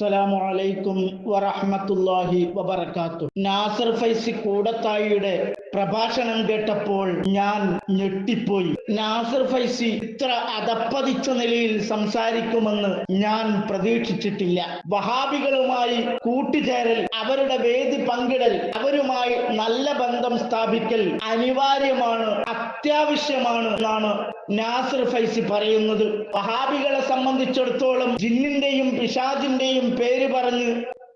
അസ്സലാമു അലൈക്കും വറഹ്മത്തുള്ളാഹി വബർക്കാത്തു നാസർ ഫൈസി കൂടത്തായിയുടെ പ്രഭാഷണം കേട്ടപ്പോൾ ഞാൻ ഞെട്ടിപ്പോയി. നാസർ ഫൈസി ഇത്ര അതപ്പതിച്ച നിലയിൽ സംസാരിക്കുമെന്ന് ഞാൻ പ്രതീക്ഷിച്ചിട്ടില്ല. വഹാബികളുമായി കൂട്ടുചേരൽ അവരുടെ വേദി പങ്കിടൽ അവരുമായി നല്ല ബന്ധം സ്ഥാപിക്കൽ അനിവാര്യമാണ് അത്യാവശ്യമാണ് എന്നാണ് നാസർ ഫൈസി പറയുന്നത്. വഹാബികളെ സംബന്ധിച്ചിടത്തോളം ജിന്നിന്റെയും പിശാജിന്റെയും പേര് പറഞ്ഞ്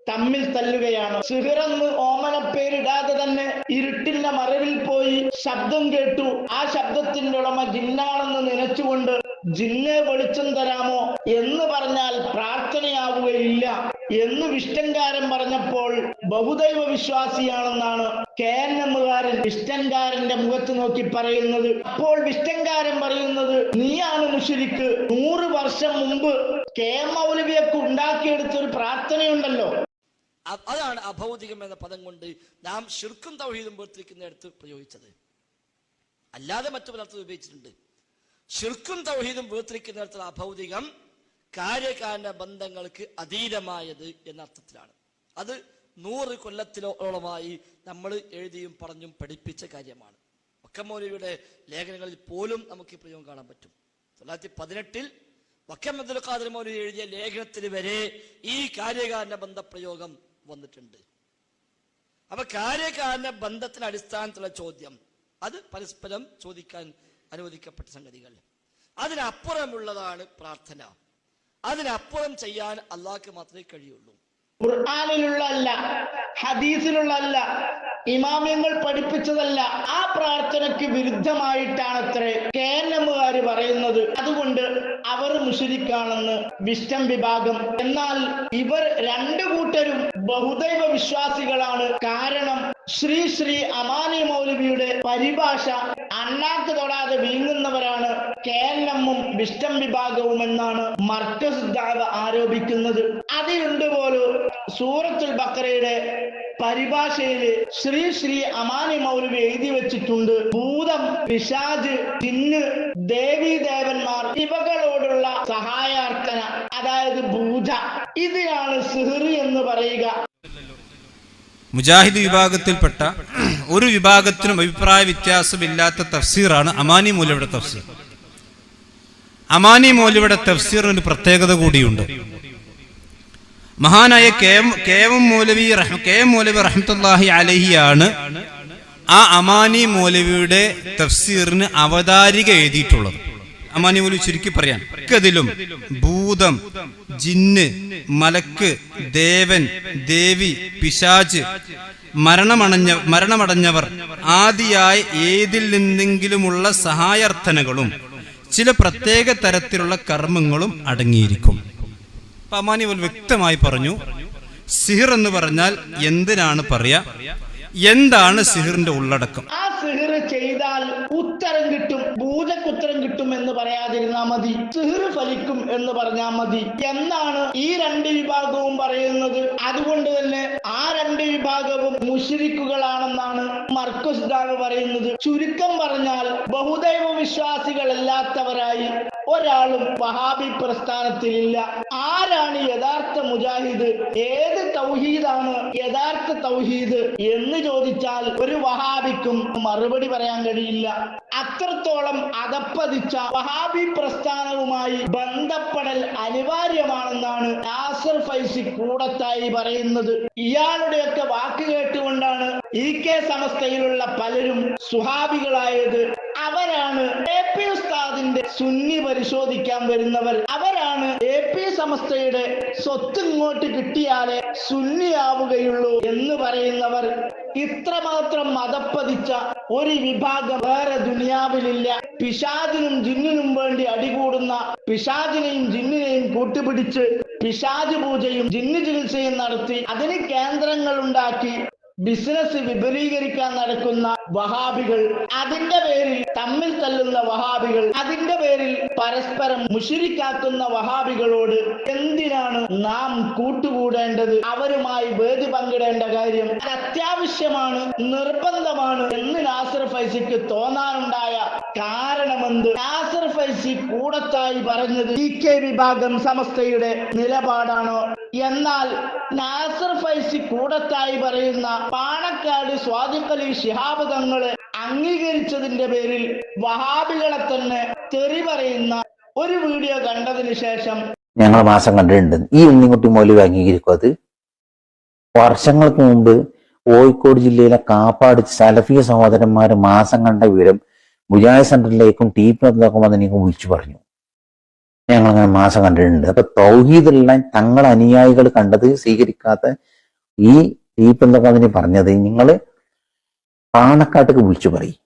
തമ്മിൽ തല്ലുകയാണ്. സിഹിറെന്ന് ഓമന പേരിടാതെ തന്നെ ഇരുട്ടിന്റെ മറവിൽ പോയി ശബ്ദം കേട്ടു. ആ ശബ്ദത്തിന്റെ ഉടമ ജിന്നാണെന്ന് നനച്ചുകൊണ്ട് ജിന്നെ വെളിച്ചം തരാമോ എന്ന് പറഞ്ഞാൽ പ്രാർത്ഥനയാവുകയില്ല എന്ന് വിഷ്ടൻകാരൻ പറഞ്ഞപ്പോൾ ബഹുദൈവ വിശ്വാസിയാണെന്നാണ് കെ എൻ എമ്മുകാരൻ വിഷ്ടൻകാരന്റെ മുഖത്ത് നോക്കി പറയുന്നത്. അപ്പോൾ വിഷ്ടൻകാരൻ പറയുന്നത് നീയാണ് മുഷിരിക്ക് നൂറ് വർഷം മുമ്പ് കെ മൗലവിയൊക്കെ ഉണ്ടാക്കിയെടുത്ത ഒരു പ്രാർത്ഥനയുണ്ടല്ലോ. അതാണ് അഭൗതികം എന്ന പദം കൊണ്ട് നാം ശുർക്കും തൗഹീദും വേർതിരിക്കുന്നിടത്ത് പ്രയോഗിച്ചത്. അല്ലാതെ മറ്റു പലർത്തും ഉപയോഗിച്ചിട്ടുണ്ട്. ശുർക്കും തൗഹീദും വേർതിരിക്കുന്നിടത്ത് അഭൗതികം കാര്യകാരണ ബന്ധങ്ങൾക്ക് അതീതമായത് എന്ന അർത്ഥത്തിലാണ്. അത് നൂറ് കൊല്ലത്തിലോളമായി നമ്മൾ എഴുതിയും പറഞ്ഞും പഠിപ്പിച്ച കാര്യമാണ്. വക്കമൗലവിയുടെ ലേഖനങ്ങളിൽ പോലും നമുക്ക് പ്രയോഗം കാണാൻ പറ്റും. തൊള്ളായിരത്തി പതിനെട്ടിൽ വക്കം അബ്ദുൽ ഖാദർ മൗലവി എഴുതിയ ലേഖനത്തിൽ വരെ ഈ കാര്യകാരണ ബന്ധപ്രയോഗം വന്നിട്ടുണ്ട്. അപ്പൊ കാര്യകാരണ ബന്ധത്തിന്റെ അടിസ്ഥാനത്തിലുള്ള ചോദ്യം അത് പരസ്പരം ചോദിക്കാൻ അനുവദിക്കപ്പെട്ട സംഗതികൾ. അതിനപ്പുറമുള്ളതാണ് പ്രാർത്ഥന. അതിനപ്പുറം ചെയ്യാൻ അള്ളാഹ്ക്ക് മാത്രമേ കഴിയുള്ളൂ. ഖുർആാനിലുള്ളല്ല ഹദീസിലുള്ളല്ല ഇമാമ്യങ്ങൾ പഠിപ്പിച്ചതല്ല ആ പ്രാർത്ഥനയ്ക്ക് വിരുദ്ധമായിട്ടാണ് അത്രേ കേരളമുകാർ പറയുന്നത്. അതുകൊണ്ട് അവർ മുഷരിക്കാണെന്ന് വിഷ്ടം വിഭാഗം. എന്നാൽ ഇവർ രണ്ടു കൂട്ടരും ബഹുദൈവ വിശ്വാസികളാണ്. കാരണം ശ്രീ ശ്രീ അമാനി മൗലവിയുടെ പരിഭാഷ അണ്ണാക്ക് തൊടാതെ വീങ്ങുന്നവരാണ് കേരളമും വിഷ്ടം വിഭാഗവും എന്നാണ് മർക്കസ് ദാവ ആരോപിക്കുന്നത്. അതിലുണ്ട് പോലും സൂറത്തുൽ ബക്കറയുടെ പരിഭാഷയിൽ ശ്രീ ശ്രീ അമാനി മൗലവി എഴുതി വെച്ചിട്ടുണ്ട്. ഭൂതം പിശാജ് തിന്ന് ദേവി ദേവന്മാർ ഇവകളോടുള്ള സഹായാർത്ഥന അതായത് പൂജ. ഇതിനാണ് സിഹറി എന്ന് പറയുക. മുജാഹിദ് വിഭാഗത്തിൽപ്പെട്ട ഒരു വിഭാഗത്തിനും അഭിപ്രായ വ്യത്യാസമില്ലാത്ത തഫ്സീറാണ് അമാനി മൂലയുടെ തഫ്സീർ. അമാനി മൗലയുടെ തഫ്സീറിന് പ്രത്യേകത കൂടിയുണ്ട്. മഹാനായ കെ എം കെ മൂലവി മൗലവി കെ എം മൗലവി റഹ്മത്തുല്ലാഹി അലഹിയാണ് ആ അമാനി മൗലവിയുടെ തഫ്സീറിന് അവതാരിക എഴുതിയിട്ടുള്ളത്. അമാനി മൗലവി ചുരുക്കി പറയാൻ മിക്കതിലും ഭൂതം ജിന്ന് മലക്ക് ദേവൻ ദേവി പിശാജ് മരണമണഞ്ഞ മരണമടഞ്ഞവർ ആദിയായ ഏതിൽ നിന്നെങ്കിലുമുള്ള സഹായർത്ഥനകളും ചില പ്രത്യേക തരത്തിലുള്ള കർമ്മങ്ങളും അടങ്ങിയിരിക്കും. പോൽ വ്യക്തമായി പറഞ്ഞു സിഹിർ എന്ന് പറഞ്ഞാൽ എന്തിനാണ് പറയാ? എന്താണ് സിഹിറിന്റെ ഉള്ളടക്കം? ആ സിഹിർ ചെയ്താൽ ഉത്തരം കിട്ടും പൂജക്ക് ഉത്തരം കിട്ടും എന്ന് പറയാതിരുന്നാ മതി. സിഹിറ് ഫലിക്കും എന്ന് പറഞ്ഞാൽ മതി. എന്നാണ് ഈ രണ്ട് വിഭാഗവും പറയുന്നത്. അതുകൊണ്ട് തന്നെ ആ വിഭാഗവും മുഷിരിക്കുകളാണെന്നാണ് മർക്കോസ് ദാവ് പറയുന്നത്. ചുരുക്കം പറഞ്ഞാൽ ബഹുദൈവ വിശ്വാസികളല്ലാത്തവരായി ഒരാളും വഹാബി പ്രസ്ഥാനത്തിലില്ല. ആരാണ് യഥാർത്ഥ മുജാഹിദ്? ഏത് തൗഹീദാണ് യഥാർത്ഥ തൗഹീദ് എന്ന് ചോദിച്ചാൽ ഒരു വഹാബിക്കും മറുപടി പറയാൻ കഴിയില്ല. അത്രത്തോളം അതപ്പതിച്ച വഹാബി പ്രസ്ഥാനവുമായി ബന്ധപ്പെടൽ അനിവാര്യമാണെന്നാണ് നാസർ ഫൈസി കൂടത്തായി പറയുന്നത്. ഇയാളുടെയൊക്കെ വാക്ക് കേട്ടുകൊണ്ടാണ് ഇ കെ സമസ്തയിലുള്ള പലരും സുഹാബികളായത്. അവരാണ് എ പി ഉസ്താദിന്റെ സുന്നി പരിശോധിക്കാൻ വരുന്നവർ. അവരാണ് എ പി സമസ്തയുടെ സ്വത്ത് ഇങ്ങോട്ട് കിട്ടിയാലേ സുന്നിയാവുകയുള്ളൂ എന്ന് പറയുന്നവർ. ഇത്രമാത്രം മതപ്പതിച്ച ഒരു വിഭാഗം വേറെ ദുനിയാവിലില്ല. പിശാചിനും ജിന്നിനും വേണ്ടി അടികൂടുന്ന പിശാചിനെയും ജിന്നിനെയും കൂട്ടുപിടിച്ച് പിശാജ് പൂജയും ജിന്ന് ചികിത്സയും നടത്തി അതിന് കേന്ദ്രങ്ങൾ ഉണ്ടാക്കി ബിസിനസ് വിപുലീകരിക്കാൻ നടക്കുന്ന വഹാബികൾ. അതിന്റെ പേരിൽ തമ്മിൽ തല്ലുന്ന വഹാബികൾ. അതിന്റെ പേരിൽ പരസ്പരം മുഷിരിക്കാക്കുന്ന വഹാബികളോട് എന്തിനാണ് നാം കൂട്ടുകൂടേണ്ടത്? അവരുമായി വേദി പങ്കിടേണ്ട കാര്യം അത് അത്യാവശ്യമാണ് നിർബന്ധമാണ് എന്ന് നാസർ ഫൈസിക്ക് തോന്നാനുണ്ടായ കാരണമെന്ത്? നാസർ ഫൈസി കൂടത്തായി പറഞ്ഞത് ഇ കെ വിഭാഗം സമസ്തയുടെ നിലപാടാണോ? എന്നാൽ നാസർ ഫൈസി കൂടത്തായി പറയുന്ന പാണക്കാട് സ്വാദിഖലി ശിഹാബ് തങ്ങളെ അംഗീകരിച്ചതിന്റെ പേരിൽ വഹാബികളെ തന്നെ തെറി പറയുന്ന ഒരു വീഡിയോ കണ്ടതിന് ശേഷം ഞങ്ങൾ മാസം കണ്ടിട്ടുണ്ട്. ഈ ഉണ്ണിക്കുട്ടി മൗലിക അംഗീകരിക്കും അത്. വർഷങ്ങൾക്ക് മുമ്പ് കോഴിക്കോട് ജില്ലയിലെ കാപ്പാട് സലഫിയ സഹോദരന്മാർ മാസം കണ്ട വിവരം മുജാഹിദ് സെന്ററിലേക്കും ടി പി വന്നേക്കും വിളിച്ചു പറഞ്ഞു. ഞങ്ങൾ അങ്ങനെ മാസം കണ്ടിട്ടുണ്ട്. അപ്പൊ തൗഹീദുള്ള തങ്ങളെ അനുയായികൾ കണ്ടത് സ്വീകരിക്കാത്ത ഈ ടി പി അതിന് പറഞ്ഞത് നിങ്ങൾ പാണക്കാട്ടേക്ക് വിളിച്ചു പറയും.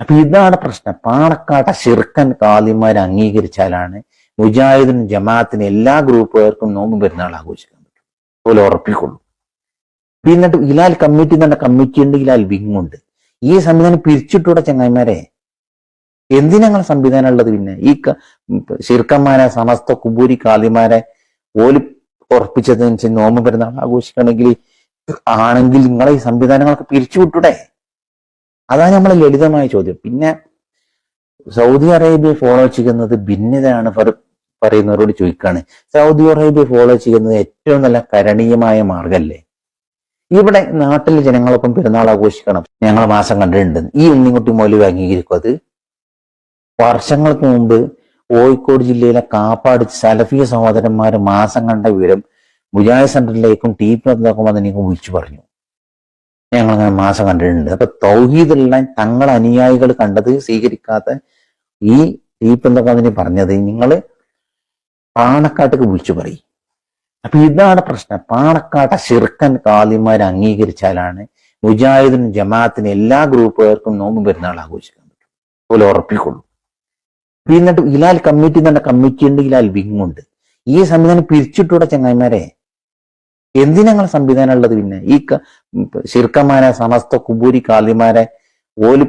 അപ്പൊ ഇതാണ് പ്രശ്നം. പാണക്കാട്ട ശിർക്കൻ കാലിമാരെ അംഗീകരിച്ചാലാണ് മുജാഹിദിനും ജമാഅത്തിനും എല്ലാ ഗ്രൂപ്പുകാർക്കും നോമ്പ് പെരുന്നാൾ ആഘോഷിക്കാൻ പറ്റും. അതുപോലെ ഉറപ്പിക്കൊള്ളൂ. എന്നിട്ട് ഇലാൽ കമ്മിറ്റി തന്നെ കമ്മിറ്റി ഉണ്ട് ഇലാൽ വിങ് ഉണ്ട്. ഈ സംവിധാനം പിരിച്ചിട്ടൂടെ ചങ്ങായിമാരെ? എന്തിനാങ്ങൾ സംവിധാനം ഉള്ളത് പിന്നെ? ഈ ശിർക്കന്മാരെ സമസ്ത കുബൂരി കാലിമാരെ ഓൽ ഉറപ്പിച്ചതിനനുസരിച്ച് നോമ്പ് പെരുന്നാൾ ആഘോഷിക്കണമെങ്കിൽ ആണെങ്കിൽ നിങ്ങളെ ഈ സംവിധാനങ്ങളൊക്കെ പിരിച്ചു വിട്ടൂടെ അതാണ് നമ്മളെ ലളിതമായ ചോദ്യം. പിന്നെ സൗദി അറേബ്യ ഫോളോ ചെയ്യുന്നത് ഭിന്നതയാണ് പറ- പറയുന്നവരോട് ചോദിക്കാണ്. സൗദി അറേബ്യ ഫോളോ ചെയ്യുന്നത് ഏറ്റവും നല്ല കരണീയമായ മാർഗല്ലേ ഇവിടെ നാട്ടിലെ ജനങ്ങളൊപ്പം പെരുന്നാൾ ആഘോഷിക്കണം. ഞങ്ങൾ മാസം കണ്ടിട്ടുണ്ട്. ഈ ഉണ്ണിക്കുട്ടി മൗലവി അംഗീകരിക്കും അത്. വർഷങ്ങൾക്ക് മുമ്പ് കോഴിക്കോട് ജില്ലയിലെ കാപ്പാട് സലഫിയ സഹോദരന്മാർ മാസം കണ്ട വിവരം മുജാഹിദ് സെന്ററിലേക്കും ടി പി വന്നേക്കും അതിനേക്കും വിളിച്ചു പറഞ്ഞു. ഞങ്ങൾ അങ്ങനെ മാസം കണ്ടിട്ടുണ്ട്. അപ്പൊ തൗഹീദുള്ള തങ്ങൾ അനുയായികൾ കണ്ടത് സ്വീകരിക്കാത്ത ഈ അതിന് പറഞ്ഞത് നിങ്ങൾ പാണക്കാട്ടേക്ക് വിളിച്ചു പറയും. അപ്പൊ ഇതാണ് പ്രശ്നം. പാണക്കാട്ട ശിർക്കൻ കാലിമാർ അംഗീകരിച്ചാലാണ് മുജാഹിദിനും ജമാഅത്തിനും എല്ലാ ഗ്രൂപ്പുകാർക്കും നോമ്പ് പെരുന്നാൾ ആഘോഷിക്കാൻ പറ്റും. അതുപോലെ ഉറപ്പിക്കൊള്ളൂ. എന്നിട്ട് ഇലാൽ കമ്മിറ്റി തന്നെ കമ്മിറ്റി ഉണ്ട് ഇലാൽ വിങ്ങുണ്ട്. ഈ സംവിധാനം പിരിച്ചിട്ടൂടെ ചങ്ങായിമാരെ? എന്തിനാങ്ങൾ സംവിധാനം ഉള്ളത് പിന്നെ? ഈ ശിർക്കന്മാരെ സമസ്ത കുബൂരി കാലിമാരെ ഓൽ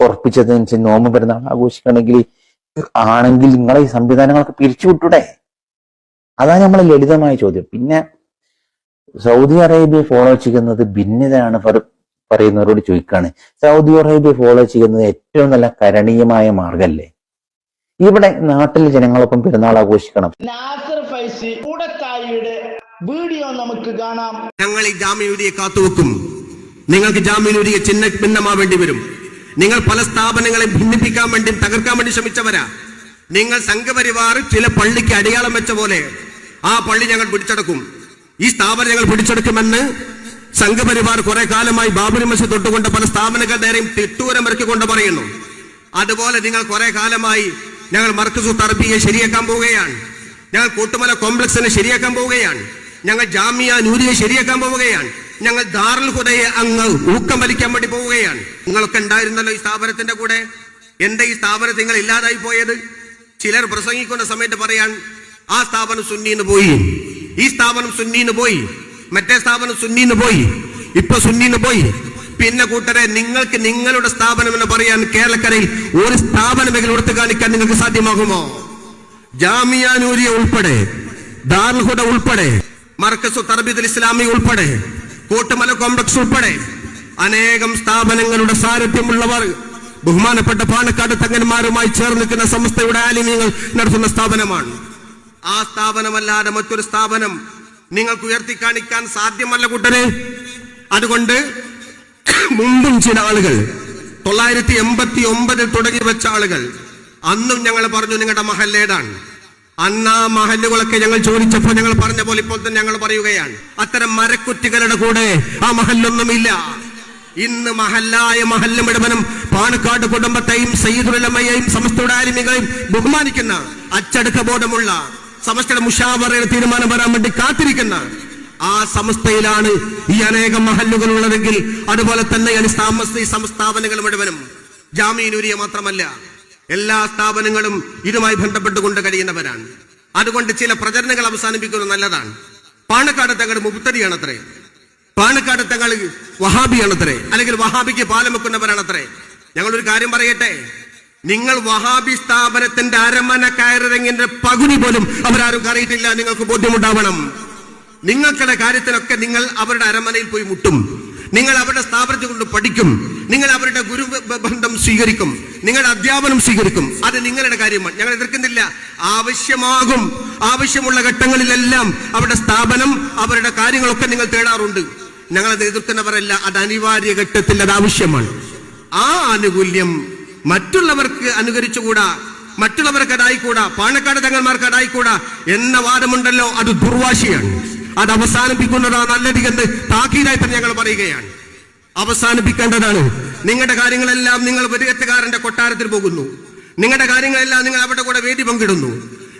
ഉറപ്പിച്ചതനുസരിച്ച് നോമ്പ് പെരുന്നാൾ ആഘോഷിക്കണമെങ്കിൽ ആണെങ്കിൽ നിങ്ങളെ ഈ സംവിധാനങ്ങളൊക്കെ പിരിച്ചു വിട്ടൂടെ? അതാണ് നമ്മളെ ലളിതമായ ചോദ്യം. പിന്നെ സൗദി അറേബ്യ ഫോളോ ചെയ്യുന്നത് ഭിന്നതയാണ് പറ- പറയുന്നവരോട് ചോദിക്കുകയാണ് സൗദി അറേബ്യ ഫോളോ ചെയ്യുന്നത് ഏറ്റവും നല്ല കരണീയമായ മാർഗല്ലേ? ഇവിടെ നാട്ടിലെ ജനങ്ങളൊപ്പം പെരുന്നാൾ ആഘോഷിക്കണം. നാസർ വീഡിയോ നമുക്ക് കാണാം. ഞങ്ങൾ ഈ ജാമ്യനൂരിയെ കാത്തുവെക്കും. നിങ്ങൾക്ക് ജാമ്യനൂരിയെ ചിഹ്ന ഭിന്നമാവേണ്ടി വരും. നിങ്ങൾ പല സ്ഥാപനങ്ങളെ ഭിന്നിപ്പിക്കാൻ വേണ്ടി തകർക്കാൻ വേണ്ടി ശ്രമിച്ചവരാ. നിങ്ങൾ സംഘപരിവാർ ചില പള്ളിക്ക് അടയാളം വെച്ച പോലെ ആ പള്ളി ഞങ്ങൾ പിടിച്ചെടുക്കും. ഈ സ്ഥാപനം ഞങ്ങൾ പിടിച്ചെടുക്കുമെന്ന് സംഘപരിവാർ കുറെ കാലമായി ബാബരി മസ്ജിദ് തൊട്ടുകൊണ്ട് പല സ്ഥാപനങ്ങൾ നേരെയും തിട്ടൂരം ഇറക്കിക്കൊണ്ട് പറയുന്നു. അതുപോലെ നിങ്ങൾ കുറെ കാലമായി ഞങ്ങൾ മർക്കസു തർബിയെ ശരിയാക്കാൻ പോവുകയാണ്. ഞങ്ങൾ കൂട്ടുമല കോംപ്ലക്സിനെ ശരിയാക്കാൻ പോവുകയാണ്. ഞങ്ങൾ ജാമിയ നൂരിയെ ശരിയാക്കാൻ പോവുകയാണ്. ഞങ്ങൾ ദാറുൽ ഹുദയെ അങ്ങ് ഊക്കം വലിക്കാൻ വേണ്ടി പോവുകയാണ്. നിങ്ങളൊക്കെ ഉണ്ടായിരുന്നല്ലോ ഈ സ്ഥാപനത്തിന്റെ കൂടെ? എന്റെ ഈ സ്ഥാപനത്തിൽ നിങ്ങൾ ഇല്ലാതായി പോയത്? ചിലർ പ്രസംഗിക്കുന്ന സമയത്ത് പറയാൻ ആ സ്ഥാപനം സുന്നീന്ന് പോയി. ഈ സ്ഥാപനം സുന്നീന്ന് പോയി. മറ്റേ സ്ഥാപനം സുന്നീന്ന് പോയി. ഇപ്പൊ സുന്നീന്ന് പോയി. പിന്നെ കൂട്ടരെ നിങ്ങൾക്ക് നിങ്ങളുടെ സ്ഥാപനം എന്ന് പറയാൻ കേരളക്കരയിൽ ഒരു സ്ഥാപനമെങ്കിലും എടുത്തു കാണിക്കാൻ നിങ്ങൾക്ക് സാധ്യമാകുമോ? ജാമിയാനൂരിയ ഉൾപ്പെടെ ദാർഹുട ഉൾപ്പെടെ മർക്കസു തർബിദുൽ ഇസ്ലാമി ഉൾപ്പെടെ കൂട്ടുമല കോംപ്ലക്സ് ഉൾപ്പെടെ അനേകം സ്ഥാപനങ്ങളുടെ സാരഥ്യമുള്ളവർ ബഹുമാനപ്പെട്ട പാണക്കാട് തങ്ങന്മാരുമായി ചേർന്ന് നിൽക്കുന്ന സംസ്ഥയുടെ ആലിന്യങ്ങൾ നടത്തുന്ന സ്ഥാപനമാണ്. ആ സ്ഥാപനമല്ലാതെ മറ്റൊരു സ്ഥാപനം നിങ്ങൾക്ക് ഉയർത്തി കാണിക്കാൻ സാധ്യമല്ല കൂട്ടരെ. അതുകൊണ്ട് മുമ്പും ചില ആളുകൾ തൊള്ളായിരത്തി എൺപത്തി ഒമ്പതിൽ തുടങ്ങി വെച്ച ആളുകൾ അന്നും ഞങ്ങൾ പറഞ്ഞു നിങ്ങളുടെ മഹല്ലേതാണ്. അന്ന് ആ മഹല്ലുകളൊക്കെ ഞങ്ങൾ ചോദിച്ചപ്പോൾ ഞങ്ങൾ പറഞ്ഞ പോലെ ഇപ്പോൾ തന്നെ ഞങ്ങൾ പറയുകയാണ്. അത്തരം മരക്കുറ്റികളുടെ കൂടെ ആ മഹല്ലൊന്നുമില്ല ഇന്ന് മഹല്ലായ മഹല്ലും ഇടവനും പാണക്കാട് കുടുംബത്തെയും സയ്യിദുലമ്മയെയും സമസ്തയുടെ ബഹുമാനിക്കുന്ന അച്ചടക്ക ബോധമുള്ള സമസ്തയുടെ മുഷാവറയുടെ തീരുമാനം വരാൻ വേണ്ടി കാത്തിരിക്കുന്ന ആ സമസ്തയിലാണ് ഈ അനേകം മഹല്ലുകൾ ഉള്ളതെങ്കിൽ അതുപോലെ തന്നെ താമസ ഈ സംസ്ഥാപനങ്ങൾ മുഴുവനും ജാമീനൂരിയ മാത്രമല്ല എല്ലാ സ്ഥാപനങ്ങളും ഇതുമായി ബന്ധപ്പെട്ടുകൊണ്ട് കഴിയുന്നവരാണ്. അതുകൊണ്ട് ചില പ്രചരണങ്ങൾ അവസാനിപ്പിക്കുന്നത് നല്ലതാണ്. പാണക്കാട് തങ്ങൾ മുക്തരിയാണ് അത്രേ പാണക്കാട് തങ്ങൾ വഹാബിയാണത്രേ. അല്ലെങ്കിൽ വഹാബിക്ക് പാലം വെക്കുന്നവരാണത്രേ. ഞങ്ങളൊരു കാര്യം പറയട്ടെ. നിങ്ങൾ വഹാബി സ്ഥാപനത്തിന്റെ അരമന കയറിറങ്ങിന്റെ പകുതി പോലും അവരാരും അറിയിട്ടില്ല നിങ്ങൾക്ക് ബോധ്യമുണ്ടാവണം. നിങ്ങൾക്കുടെ കാര്യത്തിലൊക്കെ നിങ്ങൾ അവരുടെ അരമനയിൽ പോയി മുട്ടും. നിങ്ങൾ അവരുടെ സ്ഥാപനത്തിൽ കൊണ്ട് പഠിക്കും. നിങ്ങൾ അവരുടെ ഗുരു ബന്ധം സ്വീകരിക്കും. നിങ്ങളുടെ അധ്യാപനം സ്വീകരിക്കും. അത് നിങ്ങളുടെ കാര്യമാണ്. ഞങ്ങൾ എതിർക്കുന്നില്ല. ആവശ്യമാകും. ആവശ്യമുള്ള ഘട്ടങ്ങളിലെല്ലാം അവരുടെ സ്ഥാപനം അവരുടെ കാര്യങ്ങളൊക്കെ നിങ്ങൾ തേടാറുണ്ട്. ഞങ്ങളത് എതിർക്കുന്നവരല്ല. അത് അനിവാര്യ ഘട്ടത്തിൽ അത് ആവശ്യമാണ്. ആ ആനുകൂല്യം മറ്റുള്ളവർക്ക് അനുകരിച്ചുകൂടാ. മറ്റുള്ളവർക്ക് അതായിക്കൂടാ. പാണക്കാട് തങ്ങന്മാർക്ക് അതായിക്കൂടാ. എന്ന വാദമുണ്ടല്ലോ. അത് ദുർവാശിയാണ്. അത് അവസാനിപ്പിക്കുന്നതാണ് നല്ലത് എന്ന് താക്കീതായി തന്നെ ഞങ്ങൾ പറയുകയാണ്. അവസാനിപ്പിക്കേണ്ടതാണ്. നിങ്ങളുടെ കാര്യങ്ങളെല്ലാം നിങ്ങൾ വെടികെട്ടുകാരന്റെ കൊട്ടാരത്തിൽ പോകുന്നു. നിങ്ങളുടെ കാര്യങ്ങളെല്ലാം നിങ്ങൾ അവിടെ കൂടെ വേദി പങ്കിടുന്നു.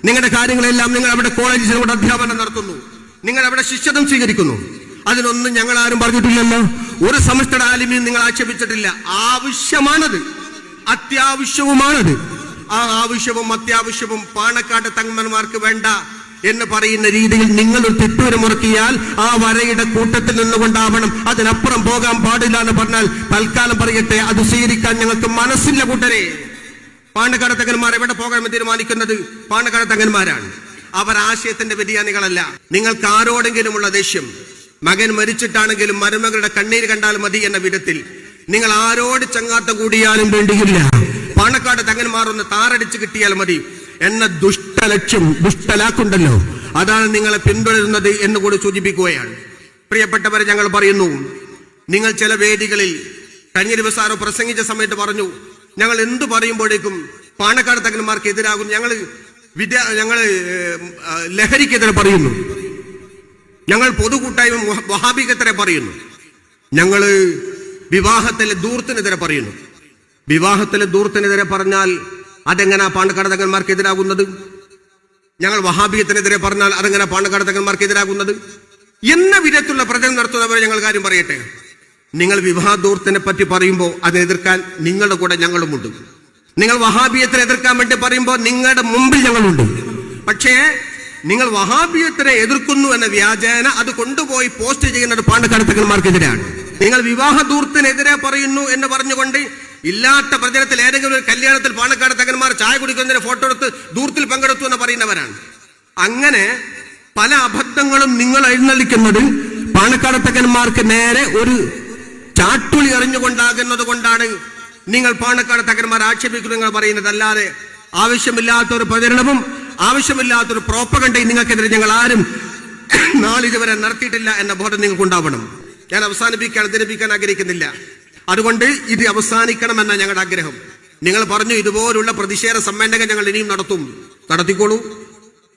നിങ്ങളുടെ കാര്യങ്ങളെല്ലാം നിങ്ങൾ അവിടെ കോളേജിലൂടെ അധ്യാപനം നടത്തുന്നു. നിങ്ങൾ അവിടെ ശിഷ്യത്വം സ്വീകരിക്കുന്നു. അതിനൊന്നും ഞങ്ങൾ ആരും പറഞ്ഞിട്ടില്ലല്ലോ. ഒരു സമസ്തയുടെ ആലിമിയും നിങ്ങൾ ആക്ഷേപിച്ചിട്ടില്ല. ആവശ്യമാണത്. അത്യാവശ്യവുമാണത്. ആ ആവശ്യവും അത്യാവശ്യവും പാണക്കാട് തങ്ങന്മാർക്ക് വേണ്ട. എന്ന് പറയുന്ന രീതിയിൽ നിങ്ങൾ ഒരു തെറ്റുവരമുറക്കിയാൽ ആ വരയുടെ കൂട്ടത്തിൽ നിന്നുകൊണ്ടാവണം. അതിനപ്പുറം പോകാൻ പാടില്ല എന്ന് പറഞ്ഞാൽ തൽക്കാലം പറയട്ടെ അത് സ്വീകരിക്കാൻ ഞങ്ങൾക്ക് മനസ്സില്ല കൂട്ടരെ. പാണക്കാട് തങ്ങന്മാർ എവിടെ പോകണമെന്ന് തീരുമാനിക്കുന്നത്? പാണക്കാട് തങ്ങന്മാരാണ് അവർ ആശയത്തിന്റെ വ്യതിയാനികളല്ല. നിങ്ങൾക്ക് ആരോടെങ്കിലും ഉള്ള ദേഷ്യം മകൻ മരിച്ചിട്ടാണെങ്കിലും മരുമകളുടെ കണ്ണീര് കണ്ടാൽ മതി എന്ന വിധത്തിൽ നിങ്ങൾ ആരോട് ചങ്ങാത്ത കൂടിയാലും വേണ്ടിയില്ല. പാണക്കാട് തങ്ങന്മാർ ഒന്ന് താറടിച്ച് കിട്ടിയാൽ മതി. എന്ന ദുഷ്ടലക്ഷ്യം ദുഷ്ടലാക്കുണ്ടല്ലോ. അതാണ് നിങ്ങളെ പിന്തുടരുന്നത് എന്ന് കൂടി സൂചിപ്പിക്കുകയാണ്. പ്രിയപ്പെട്ടവരെ ഞങ്ങൾ പറയുന്നു നിങ്ങൾ ചില വേദികളിൽ കഴിഞ്ഞ ദിവസം പ്രസംഗിച്ച സമയത്ത് പറഞ്ഞു ഞങ്ങൾ എന്തു പറയുമ്പോഴേക്കും പാണക്കാട് തകന്മാർക്ക് എതിരാകും ഞങ്ങൾ വിദ്യ ഞങ്ങൾ ലഹരിക്കെതിരെ പറയുന്നു. ഞങ്ങൾ പൊതുകൂട്ടായ്മ വഹ- വഹാബിക്കെതിരെ പറയുന്നു. ഞങ്ങൾ വിവാഹത്തിലെ ദൂർത്തിനെതിരെ പറയുന്നു. വിവാഹത്തിലെ ദൂർത്തിനെതിരെ പറഞ്ഞാൽ അതെങ്ങനെ പാണക്കാട് തങ്ങന്മാർക്ക് എതിരാകുന്നത്? ഞങ്ങൾ വഹാബിയത്തിനെതിരെ പറഞ്ഞാൽ അതെങ്ങനെ പാണക്കാട് തങ്ങന്മാർക്ക് എതിരാകുന്നത്? എന്ന വിധത്തിലുള്ള പ്രചരണം നടത്തുന്നവരെ ഞങ്ങൾ കാര്യം പറയട്ടെ. നിങ്ങൾ വിവാഹദൂർത്തിനെ പറ്റി പറയുമ്പോൾ അതിനെ എതിർക്കാൻ നിങ്ങളുടെ കൂടെ ഞങ്ങളുമുണ്ട്. നിങ്ങൾ വഹാബിയത്തിനെ എതിർക്കാൻ വേണ്ടി പറയുമ്പോൾ നിങ്ങളുടെ മുമ്പിൽ ഞങ്ങളുണ്ട്. പക്ഷേ നിങ്ങൾ വഹാബിയത്തിനെ എതിർക്കുന്നു എന്ന വ്യാജേന അത് കൊണ്ടുപോയി പോസ്റ്റ് ചെയ്യുന്നത് പാണ്ടക്കാട് തങ്ങന്മാർക്കെതിരാണ് നിങ്ങൾ വിവാഹദൂർത്തിനെതിരെ പറയുന്നു എന്ന് പറഞ്ഞുകൊണ്ട് ഇല്ലാത്ത പ്രചരണത്തിൽ ഏതെങ്കിലും ഒരു കല്യാണത്തിൽ പാലക്കാട് തകന്മാർ ചായ കുടിക്കുന്നതിന് ഫോട്ടോ എടുത്ത് ദൂരത്തിൽ പങ്കെടുത്തു എന്ന് പറയുന്നവരാണ്. അങ്ങനെ പല അബദ്ധങ്ങളും നിങ്ങൾ എഴുന്നള്ളിക്കുന്നത് പാലക്കാട് തകന്മാർക്ക് നേരെ ഒരു ചാട്ടുളി എറിഞ്ഞുകൊണ്ടാകുന്നത് കൊണ്ടാണ് നിങ്ങൾ പാണക്കാട് തകന്മാർ ആക്ഷേപിക്കുന്നു നിങ്ങൾ പറയുന്നത്. അല്ലാതെ ആവശ്യമില്ലാത്ത ഒരു പ്രചരണവും ആവശ്യമില്ലാത്തൊരു പ്രോപ്പകണ്ടയും നിങ്ങൾക്കെതിരെ ഞങ്ങൾ ആരും നാളിതുവരെ നടത്തിയിട്ടില്ല എന്ന ബോധം നിങ്ങൾക്ക് ഉണ്ടാവണം ഞാൻ അവസാനിപ്പിക്കാൻ അവതരിപ്പിക്കാൻ ആഗ്രഹിക്കുന്നില്ല. അതുകൊണ്ട് ഇത് അവസാനിക്കണമെന്ന ഞങ്ങളുടെ ആഗ്രഹം. നിങ്ങൾ പറഞ്ഞു ഇതുപോലുള്ള പ്രതിഷേധ സമ്മേളനം ഞങ്ങൾ ഇനിയും നടത്തും. നടത്തിക്കോളൂ.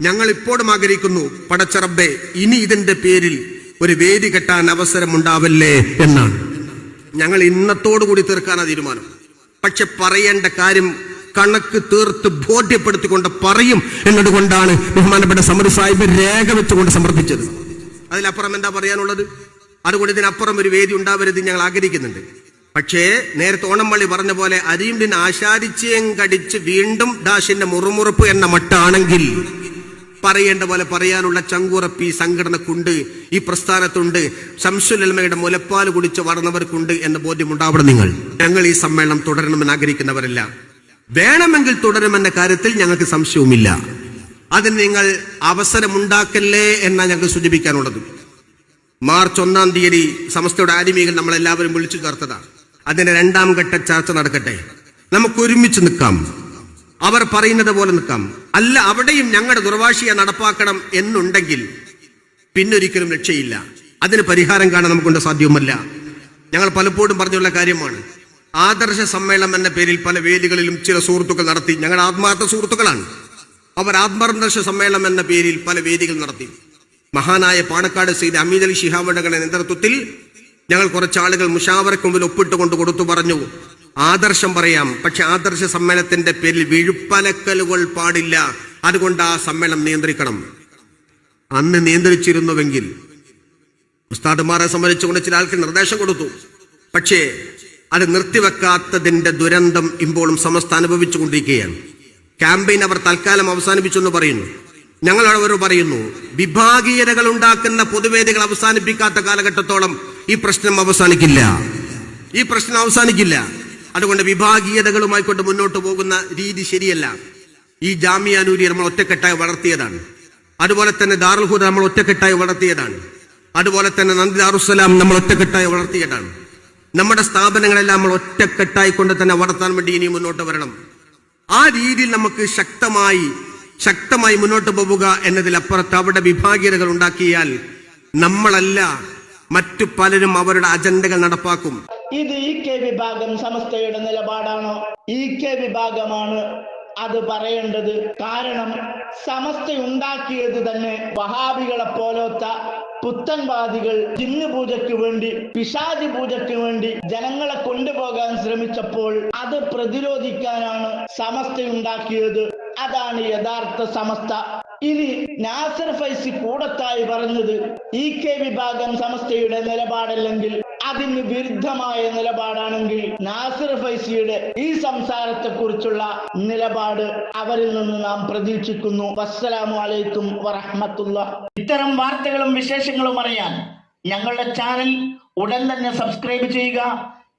ഞങ്ങൾ ഇപ്പോഴും ആഗ്രഹിക്കുന്നു പടച്ചറബെ ഇനി ഇതിന്റെ പേരിൽ ഒരു വേദി കെട്ടാൻ അവസരമുണ്ടാവല്ലേ എന്നാണ്. ഞങ്ങൾ ഇന്നത്തോടു കൂടി തീർക്കാനാ തീരുമാനം. പക്ഷെ പറയേണ്ട കാര്യം കണക്ക് തീർത്ത് ബോധ്യപ്പെടുത്തിക്കൊണ്ട് പറയും എന്നതുകൊണ്ടാണ് ബഹുമാനപ്പെട്ട സമൃദ്ധ സാഹിബ് രേഖ വെച്ചുകൊണ്ട് സമർപ്പിച്ചത്. അതിലപ്പുറം എന്താ പറയാനുള്ളത്? അതുകൊണ്ട് ഇതിനപ്പുറം ഒരു വേദി ഉണ്ടാവരുത് ഞങ്ങൾ ആഗ്രഹിക്കുന്നുണ്ട്. പക്ഷേ നേരത്തെ ഓണംപള്ളി പറഞ്ഞ പോലെ അരിയുണ്ടിന് ആശാരിച്ചേം കടിച്ച് വീണ്ടും ഡാഷിന്റെ മുറുമുറുപ്പ് എന്ന മട്ടാണെങ്കിൽ പറയേണ്ട പോലെ പറയാനുള്ള ചങ്കുറപ്പ് ഈ സംഘടനക്കുണ്ട് ഈ പ്രസ്ഥാനത്തുണ്ട് ശംസുലമയുടെ മുലപ്പാൽ കുടിച്ച് വളർന്നവർക്കുണ്ട് എന്ന ബോധ്യമുണ്ടാവണം നിങ്ങൾ. ഞങ്ങൾ ഈ സമ്മേളനം തുടരണമെന്ന് ആഗ്രഹിക്കുന്നവരല്ല. വേണമെങ്കിൽ തുടരുമെന്ന കാര്യത്തിൽ ഞങ്ങൾക്ക് സംശയവുമില്ല. അതിന് നിങ്ങൾ അവസരമുണ്ടാക്കല്ലേ എന്നാണ് ഞങ്ങൾക്ക് സൂചിപ്പിക്കാനുള്ളത്. മാർച്ച് ഒന്നാം തീയതി സമസ്തയുടെ ആരിമീകൾ നമ്മളെല്ലാവരും വിളിച്ചു ചേർത്തതാണ്. അതിന്റെ രണ്ടാം ഘട്ട ചർച്ച നടക്കട്ടെ. നമുക്ക് ഒരുമിച്ച് നിൽക്കാം. അവർ പറയുന്നത് പോലെ നിൽക്കാം. അല്ല അവിടെയും ഞങ്ങളുടെ ദുർവാശിയെ നടപ്പാക്കണം എന്നുണ്ടെങ്കിൽ പിന്നൊരിക്കലും രക്ഷയില്ല. അതിന് പരിഹാരം കാണാൻ നമുക്കൊണ്ട് സാധ്യവുമല്ല ഞങ്ങൾ പലപ്പോഴും പറഞ്ഞുള്ള കാര്യമാണ്. ആദർശ സമ്മേളനം എന്ന പേരിൽ പല വേദികളിലും ചില സുഹൃത്തുക്കൾ നടത്തി. ഞങ്ങളുടെ ആത്മാർത്ഥ സുഹൃത്തുക്കളാണ്. അവർ ആത്മർദർശ സമ്മേളനം എന്ന പേരിൽ പല വേദികൾ നടത്തി. മഹാനായ പാണക്കാട് സെയ്ത് അമീദ് അലി ശിഹാബിയുടെ നേതൃത്വത്തിൽ ഞങ്ങൾ കുറച്ച് ആളുകൾ മുമ്പിൽ ഒപ്പിട്ട് കൊണ്ട് കൊടുത്തു പറഞ്ഞു. ആദർശം പറയാം. പക്ഷെ ആദർശ സമ്മേളനത്തിന്റെ പേരിൽ വിഴുപ്പലക്കലുകൾ പാടില്ല. അതുകൊണ്ട് ആ സമ്മേളനം നിയന്ത്രിക്കണം. അന്ന് നിയന്ത്രിച്ചിരുന്നുവെങ്കിൽ ഉസ്താദുമാരെ സംബന്ധിച്ചുകൊണ്ട് ചില ആൾക്ക് നിർദ്ദേശം കൊടുത്തു. പക്ഷേ അത് നിർത്തിവെക്കാത്തതിന്റെ ദുരന്തം ഇപ്പോഴും സമസ്ത അനുഭവിച്ചുകൊണ്ടിരിക്കുകയാണ്. ക്യാമ്പയിൻ അവർ തൽക്കാലം അവസാനിപ്പിച്ചു എന്ന് പറയുന്നു. ഞങ്ങൾ അവർ പറയുന്നു വിഭാഗീയതകൾ ഉണ്ടാക്കുന്ന പൊതുവേദികൾ അവസാനിപ്പിക്കാത്ത കാലഘട്ടത്തോളം ഈ പ്രശ്നം അവസാനിക്കില്ല. ഈ പ്രശ്നം അവസാനിക്കില്ല. അതുകൊണ്ട് വിഭാഗീയതകളുമായി കൊണ്ട് മുന്നോട്ട് പോകുന്ന രീതി ശരിയല്ല. ഈ ജാമ്യാനൂരി നമ്മൾ ഒറ്റക്കെട്ടായി വളർത്തിയതാണ്. അതുപോലെ തന്നെ ദാറുൽഹുദ നമ്മൾ ഒറ്റക്കെട്ടായി വളർത്തിയതാണ്. അതുപോലെ തന്നെ നന്ദി ദാറുസലാം നമ്മൾ ഒറ്റക്കെട്ടായി വളർത്തിയതാണ്. നമ്മുടെ സ്ഥാപനങ്ങളെല്ലാം നമ്മൾ ഒറ്റക്കെട്ടായി കൊണ്ട് തന്നെ വളർത്താൻ വേണ്ടി ഇനി മുന്നോട്ട് വരണം. ആ രീതിയിൽ നമുക്ക് ശക്തമായി ശക്തമായി മുന്നോട്ട് പോവുക എന്നതിലപ്പുറത്ത് അവിടെ വിഭാഗീയതകൾ ഉണ്ടാക്കിയാൽ നമ്മളല്ല മറ്റു പലരും അവരുടെ അജണ്ടകൾ നടപ്പാക്കും. ഇത് ഇ കെ വിഭാഗം സമസ്തയുടെ നിലപാടാണോ? ഇ കെ വിഭാഗമാണ് അത് പറയേണ്ടത്. കാരണം സമസ്ത ഉണ്ടാക്കിയത് തന്നെ വഹാബികളെ പോലത്തെ പുത്തൻവാദികൾ ജിന്ന് പൂജയ്ക്ക് വേണ്ടി പിശാചി പൂജയ്ക്ക് വേണ്ടി ജനങ്ങളെ കൊണ്ടുപോകാൻ ശ്രമിച്ചപ്പോൾ അത് പ്രതിരോധിക്കാനാണ് സമസ്ത ഉണ്ടാക്കിയത്. അതാണ് യഥാർത്ഥ സമസ്ത. ഇനി നാസർ ഫൈസി കൂടത്തായി പറഞ്ഞത് ഇ കെ വിഭാഗം സമസ്തയുടെ നിലപാടല്ലെങ്കിൽ അതിന് വിരുദ്ധമായ നിലപാടാണെങ്കിൽ നാസർ ഫൈസിയുടെ ഈ സംസാരത്തെ കുറിച്ചുള്ള നിലപാട് അവരിൽ നിന്ന് നാം പ്രതീക്ഷിക്കുന്നു. വസ്സലാമു അലൈക്കും വറഹമത്തുള്ള. ഇത്തരം വാർത്തകളും വിശേഷങ്ങളും അറിയാൻ ഞങ്ങളുടെ ചാനൽ ഉടൻ തന്നെ സബ്സ്ക്രൈബ് ചെയ്യുക.